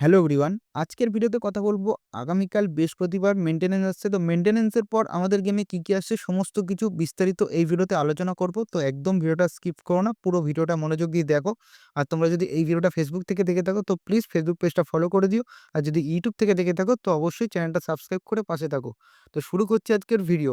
Hello everyone, আজকের ভিডিওতে কথা বলব আগামীকাল বৃহস্পতিবার মেনটেন্যান্স আসছে। তো মেনটেন্যান্সের পর আমাদের গেমে কী কী আসছে সমস্ত কিছু বিস্তারিত এই ভিডিওতে আলোচনা করব। তো একদম ভিডিওটা স্কিপ করো না, পুরো ভিডিওটা মনোযোগ দিয়ে দেখো। আর তোমরা যদি এই ভিডিওটা ফেসবুক থেকে দেখে থাকো তো প্লিজ ফেসবুক পেজটা ফলো করে দিও। আর যদি ইউটিউব থেকে দেখে থাকো তো অবশ্যই চ্যানেলটা সাবস্ক্রাইব করে পাশে থাকো। তো শুরু করছি আজকের video.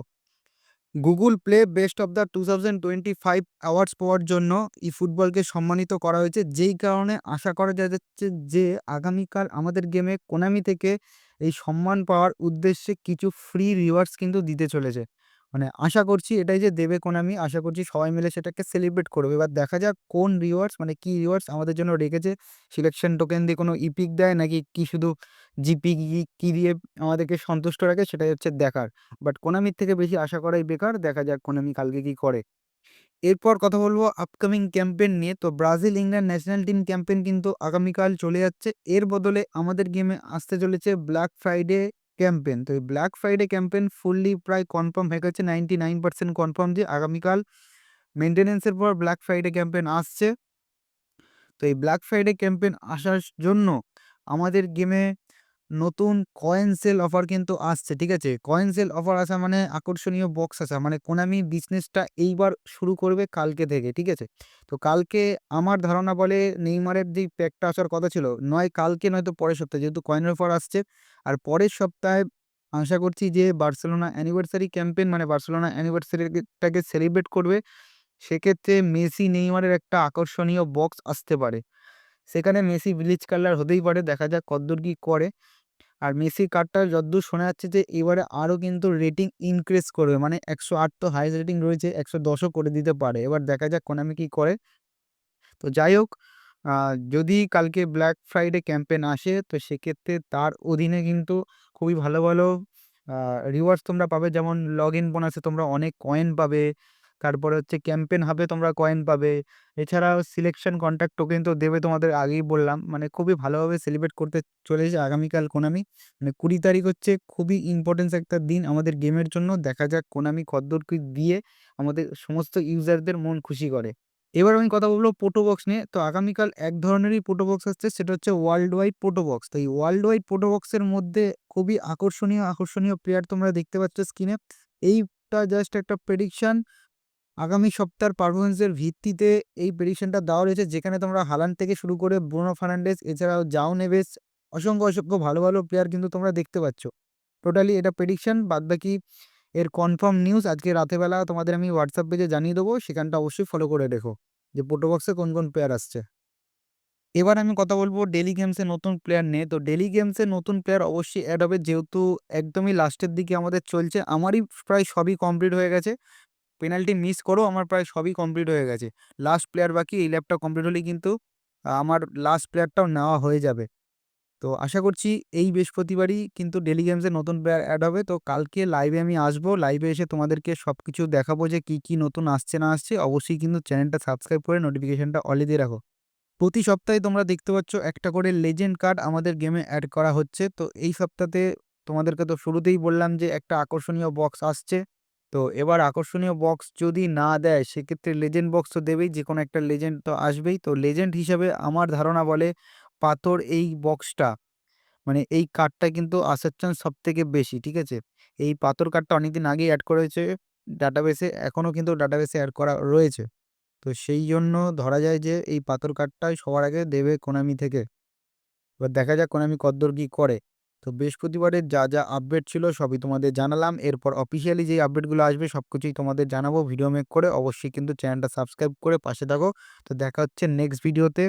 Google Play best of the two thousand twenty five awards পাওয়ার জন্য ই ফুটবলকে সম্মানিত করা হয়েছে। যেই কারণে আশা করা যাচ্ছে যে আগামীকাল আমাদের গেমে কোনামি থেকে এই সম্মান পাওয়ার উদ্দেশ্যে কিছু ফ্রি রিওয়ার্ডস কিন্তু দিতে চলেছে। মানে আশা করছি এটাই যে দেবে কোনামি আশা করছি সবাই মিলে সেটাকে সেলিব্রেট করবে। এবার দেখা যাক কোন রিওয়ার্ডস মানে কি রিওয়ার্ডস আমাদের জন্য রেখেছে। সিলেকশন টোকেন দিয়ে কোনো ইপিক দেয় নাকি কি শুধু জিপি কি দিয়ে আমাদেরকে সন্তুষ্ট রাখে সেটাই হচ্ছে দেখার। বাট কোনামির থেকে বেশি আশা করাই বেকার, দেখা যাক কোনামি কালকে কি করে। এরপর কথা বলব আপকামিং ক্যাম্পেন নিয়ে। তো Brazil England national team campaign কিন্তু আগামীকাল চলে যাচ্ছে। এর বদলে আমাদের গেমে আসতে চলেছে ব্ল্যাক ফ্রাইডে ক্যাম্পেন তো এই ব্ল্যাক ফ্রাইডে ক্যাম্পেন ফুললি প্রায় কনফার্ম হয়ে গেছে নাইনটি নাইন পার্সেন্ট কনফার্ম যে আগামীকাল মেনটেনেন্সের পর ব্ল্যাক ফ্রাইডে ক্যাম্পেন আসছে। তো এই ব্ল্যাক ফ্রাইডে ক্যাম্পেন আসার জন্য আমাদের গেমে নতুন কয়েন সেল অফার কিন্তু আসছে, ঠিক আছে? কয়েন সেল অফার আসা মানে আকর্ষণীয় বক্স আসা মানে কোনামি বিজনেসটা এইবার শুরু করবে কালকে থেকে, ঠিক আছে? তো কালকে আমার ধারণা বলে নেইমারের যে প্যাকটা আসার কথা ছিল, নয় কালকে নয়তো পরের সপ্তাহে যেহেতু কয়েন অফার আসছে, আর পরের সপ্তাহে আশা করছি যে বার্সেলোনা অ্যানিভার্সারি ক্যাম্পেন মানে বার্সেলোনা অ্যানিভার্সারিটাকে সেলিব্রেট করবে, সেক্ষেত্রে মেসি নেইমারের একটা আকর্ষণীয় বক্স আসতে পারে। সেখানে মেসি ভিলেজ কালার হতেই পারে, দেখা যাক কতদূর কী করে। আর মেসির কার্ডটা যতদূর শোনা যাচ্ছে যে, এবারে আরও কিন্তু রেটিং ইনক্রিজ করবে। মানে একশো আট তো হাইস্ট রেটিং রয়েছে, একশো দশও করে দিতে পারে। এবার দেখা যাক কোনামি কী করে। তো যাই হোক যদি কালকে ব্ল্যাক ফ্রাইডে ক্যাম্পেন আসে, তো সেক্ষেত্রে তার অধীনে কিন্তু খুবই ভালো ভালো রিওয়ার্ডস তোমরা পাবে। যেমন লগ ইন বোনাসে তোমরা অনেক কয়েন পাবে। তারপরে হচ্ছে ক্যাম্পেন হবে তোমরা কয়েন পাবে। এছাড়াও সিলেকশন কন্ট্যাক্ট টোকেন তো দেবে তোমাদের আগেই বললাম। মানে খুবই ভালোভাবে সেলিব্রেট করতে চলেছে আগামীকাল কোনামি মানে কুড়ি তারিখ হচ্ছে খুবই ইম্পর্টেন্স একটা দিন আমাদের গেমের জন্য। দেখা যাক কোনামি কদ্দূর কি দিয়ে আমাদের সমস্ত ইউজারদের মন খুশি করে। এবার আমি কথা বলব পোটোবক্স নিয়ে। তো আগামীকাল এক ধরনেরই পোটোবক্স আসছে, সেটা হচ্ছে ওয়ার্ল্ড ওয়াইড পোটোবক্স তো এই ওয়ার্ল্ড ওয়াইড পোটো বক্সের মধ্যে খুবই আকর্ষণীয় আকর্ষণীয় প্লেয়ার তোমরা দেখতে পাচ্ছ স্ক্রিনে এইটা জাস্ট একটা প্রেডিকশন আগামী সপ্তাহের পারফরমেন্সের ভিত্তিতে এই প্রেডিকশনটা দেওয়া রয়েছে, যেখানে তোমরা হালান থেকে শুরু করে ব্রুনো ফার্নান্ডেস এছাড়াও জাও নেভেস, অসংখ্য অসংখ্য ভালো ভালো প্লেয়ার কিন্তু তোমরা দেখতে পাচ্ছ। টোটালি এটা প্রেডিকশন বাদবাকি এর কনফার্ম নিউজ আজকে রাতেবেলা তোমাদের আমি হোয়াটসঅ্যাপ পেজে জানিয়ে দেবো, সেখানটা অবশ্যই ফলো করে রেখো, যে পোটোবক্সে কোন কোন প্লেয়ার আসছে। এবার আমি কথা বলব ডেলি গেমসে নতুন প্লেয়ার নেই তো ডেলি গেমসে নতুন প্লেয়ার অবশ্যই অ্যাড হবে, যেহেতু একদমই লাস্টের দিকে আমাদের চলছে, আমারই প্রায় সবই কমপ্লিট হয়ে গেছে। পেনাল্টি মিস করেও আমার প্রায় সবই কমপ্লিট হয়ে গেছে। লাস্ট প্লেয়ার বাকি, এই ল্যাবটা কমপ্লিট হলেই কিন্তু আমার লাস্ট প্লেয়ারটাও নেওয়া হয়ে যাবে। তো আশা করছি এই বৃহস্পতিবারই কিন্তু ডেলি গেমসে নতুন প্লেয়ার অ্যাড হবে। তো কালকে লাইভে আমি আসব। লাইভে এসে তোমাদেরকে সব কিছু দেখাবো যে কী কী নতুন আসছে, না আসছে। অবশ্যই কিন্তু চ্যানেলটা সাবস্ক্রাইব করে নোটিফিকেশানটা অলে দিয়ে রাখো। প্রতি সপ্তাহে তোমরা দেখতে পাচ্ছ একটা করে লেজেন্ড কার্ড আমাদের গেমে অ্যাড করা হচ্ছে। তো এই সপ্তাহে তোমাদেরকে তো শুরুতেই বললাম যে একটা আকর্ষণীয় বক্স আসছে। তো এবার আকর্ষণীয় বক্স যদি না দেয়, সেক্ষেত্রে লেজেন্ড বক্স তো দেবেই যে কোনো একটা লেজেন্ড তো আসবেই। তো লেজেন্ড হিসাবে আমার ধারণা বলে পাথর এই বক্সটা মানে এই কার্ডটা কিন্তু আসার চান্স সব থেকে বেশি, ঠিক আছে? এই পাথর কার্ডটা অনেকদিন আগেই অ্যাড করেছে ডাটাবেসে এখনও কিন্তু ডাটাবেসে অ্যাড করা রয়েছে। তো সেই জন্য ধরা যায় যে এই পাথর কার্ডটাই সবার আগে দেবে কোনামি থেকে। এবার দেখা যাক কোনামি কদ্দর কী করে। তো বৃহস্পতিবারের যা যা আপডেট ছিল সবই তোমাদের জানালাম। এরপর অফিসিয়ালি যেই আপডেটগুলো আসবে সব কিছুই তোমাদের জানাব। ভিডিও মেক করে অবশ্যই কিন্তু চ্যানেলটা সাবস্ক্রাইব করে পাশে থাকো। তো দেখা হচ্ছে নেক্সট ভিডিওতে